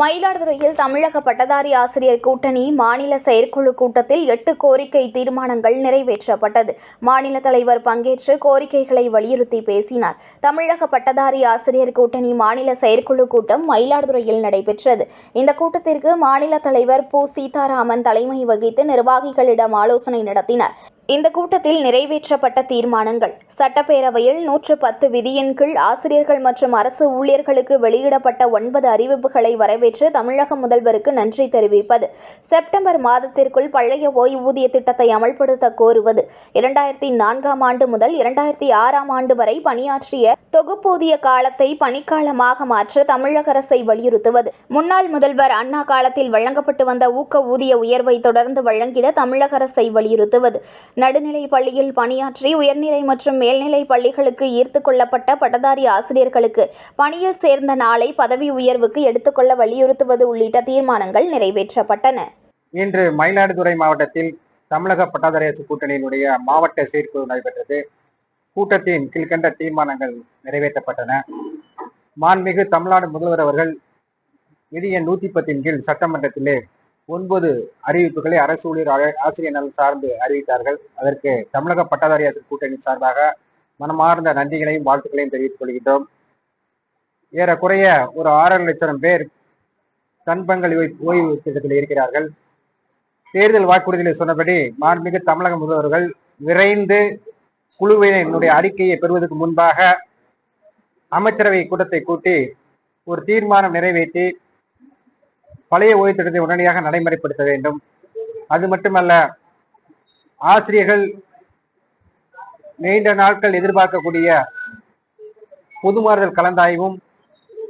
மயிலாடுதுறையில் தமிழக பட்டதாரி ஆசிரியர் கூட்டணி மாநில செயற்குழு கூட்டத்தில் எட்டு கோரிக்கை தீர்மானங்கள் நிறைவேற்றப்பட்டது. மாநில தலைவர் பங்கேற்று கோரிக்கைகளை வலியுறுத்தி பேசினார். தமிழக பட்டதாரி ஆசிரியர் கூட்டணி மாநில செயற்குழு கூட்டம் மயிலாடுதுறையில் நடைபெற்றது. இந்த கூட்டத்திற்கு மாநில தலைவர் பு சீதாராமன் தலைமை வகித்து நிர்வாகிகளிடம் ஆலோசனை நடத்தினார். இந்த கூட்டத்தில் நிறைவேற்றப்பட்ட தீர்மானங்கள். சட்டப்பேரவையில் நூற்று பத்து விதியின் கீழ் ஆசிரியர்கள் மற்றும் அரசு ஊழியர்களுக்கு வெளியிடப்பட்ட ஒன்பது அறிவிப்புகளை வரவேற்று தமிழக முதல்வருக்கு நன்றி தெரிவிப்பது. செப்டம்பர் மாதத்திற்குள் பழைய ஓய்வூதிய திட்டத்தை அமல்படுத்த கோருவது. இரண்டாயிரத்தி நான்காம் ஆண்டு முதல் இரண்டாயிரத்தி ஆறாம் ஆண்டு வரை பணியாற்றிய தொகுப்பூதிய காலத்தை பணிக்காலமாக மாற்ற தமிழக அரசை வலியுறுத்துவது. முன்னாள் முதல்வர் அண்ணா காலத்தில் வழங்கப்பட்டு வந்த ஊக்க ஊதிய உயர்வை தொடர்ந்து வழங்கிட தமிழக அரசை வலியுறுத்துவது. நடுநிலை பள்ளியில் பணியாற்றி உயர்நிலை மற்றும் மேல்நிலை பள்ளிகளுக்கு ஈர்த்து கொள்ளப்பட்ட பட்டதாரி ஆசிரியர்களுக்கு பணியில் சேர்ந்த நாளை பதவி உயர்வுக்கு எடுத்துக்கொள்ள வலியுறுத்துவது உள்ளிட்ட தீர்மானங்கள் நிறைவேற்றப்பட்டன. இன்று மயிலாடுதுறை மாவட்டத்தில் தமிழக பட்டதாரி அரசு கூட்டணியினுடைய மாவட்ட சீர்குழு நடைபெற்றது. கூட்டத்தின் கீழ்கண்ட தீர்மானங்கள் நிறைவேற்றப்பட்டன. மாண்புமிகு தமிழ்நாடு முதல்வர் அவர்கள் விதி நூத்தி பத்தின் கீழ் சட்டமன்றத்திலே ஒன்பது அறிவிப்புகளை அரசு ஊழியர் ஆசிரியர் நலன் சார்ந்து அறிவித்தார்கள். அதற்கு தமிழக பட்டதாரி அரசு கூட்டணி சார்பாக மனமார்ந்த நன்றிகளையும் வாழ்த்துக்களையும் தெரிவித்துக் கொள்கின்றோம். ஏறக்குறைய ஒரு ஆறரை லட்சம் பேர் தன்பங்கள் ஓய்வு திட்டத்தில் இருக்கிறார்கள். தேர்தல் வாக்குறுதியில் சொன்னபடி மாண்புமிகு தமிழக முதல்வர்கள் விரைந்து குழுவினுடைய அறிக்கையை பெறுவதற்கு முன்பாக அமைச்சரவை கூட்டத்தை கூட்டி ஒரு தீர்மானம் நிறைவேற்றி பழைய ஓய்வு திட்டத்தை உடனடியாக நடைமுறைப்படுத்த வேண்டும். அது மட்டுமல்ல ஆசிரியர்கள் நீண்ட நாட்கள் எதிர்பார்க்கக்கூடிய பொதுமாறுதல் கலந்தாய்வும்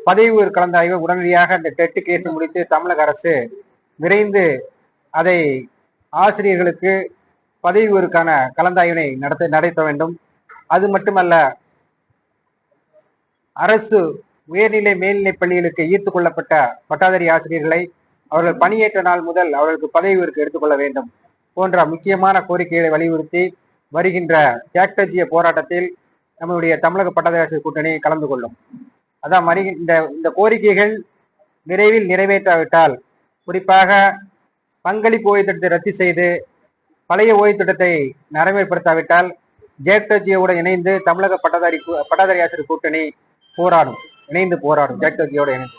பதவி உயர் கலந்தாய்வும் உடனடியாக இந்த டெட்டு கேஸ் முடித்து தமிழக அரசு விரைந்து அதை ஆசிரியர்களுக்கு பதவி உயர்வுக்கான கலந்தாய்வினை நடத்த நடத்த வேண்டும். அது மட்டுமல்ல அரசு உயர்நிலை மேல்நிலை பள்ளிகளுக்கு ஈர்த்து கொள்ளப்பட்ட பட்டாதாரி ஆசிரியர்களை அவர்கள் பணியேற்ற நாள் முதல் அவர்களுக்கு பதவி உயர்வு எடுத்துக்கொள்ள வேண்டும் போன்ற முக்கியமான கோரிக்கைகளை வலியுறுத்தி வருகின்ற தியாக்டஜிய போராட்டத்தில் நம்முடைய தமிழக பட்டதாரி கூட்டணி கலந்து கொள்ளும். அதான் மறி இந்த இந்த கோரிக்கைகள் விரைவில் நிறைவேற்றாவிட்டால் குறிப்பாக பங்களிப்பு ஓய்வு திட்டத்தை ரத்து செய்து பழைய ஓய்வு திட்டத்தை நடைமுறைப்படுத்தாவிட்டால் ஜேக்டஜியோடு இணைந்து தமிழக பட்டதாரி கூ- பட்டதாரி ஆசிரியர் கூட்டணி போராடும் இணைந்து போராடும் ஜேக்டஜியோடு இணைந்து.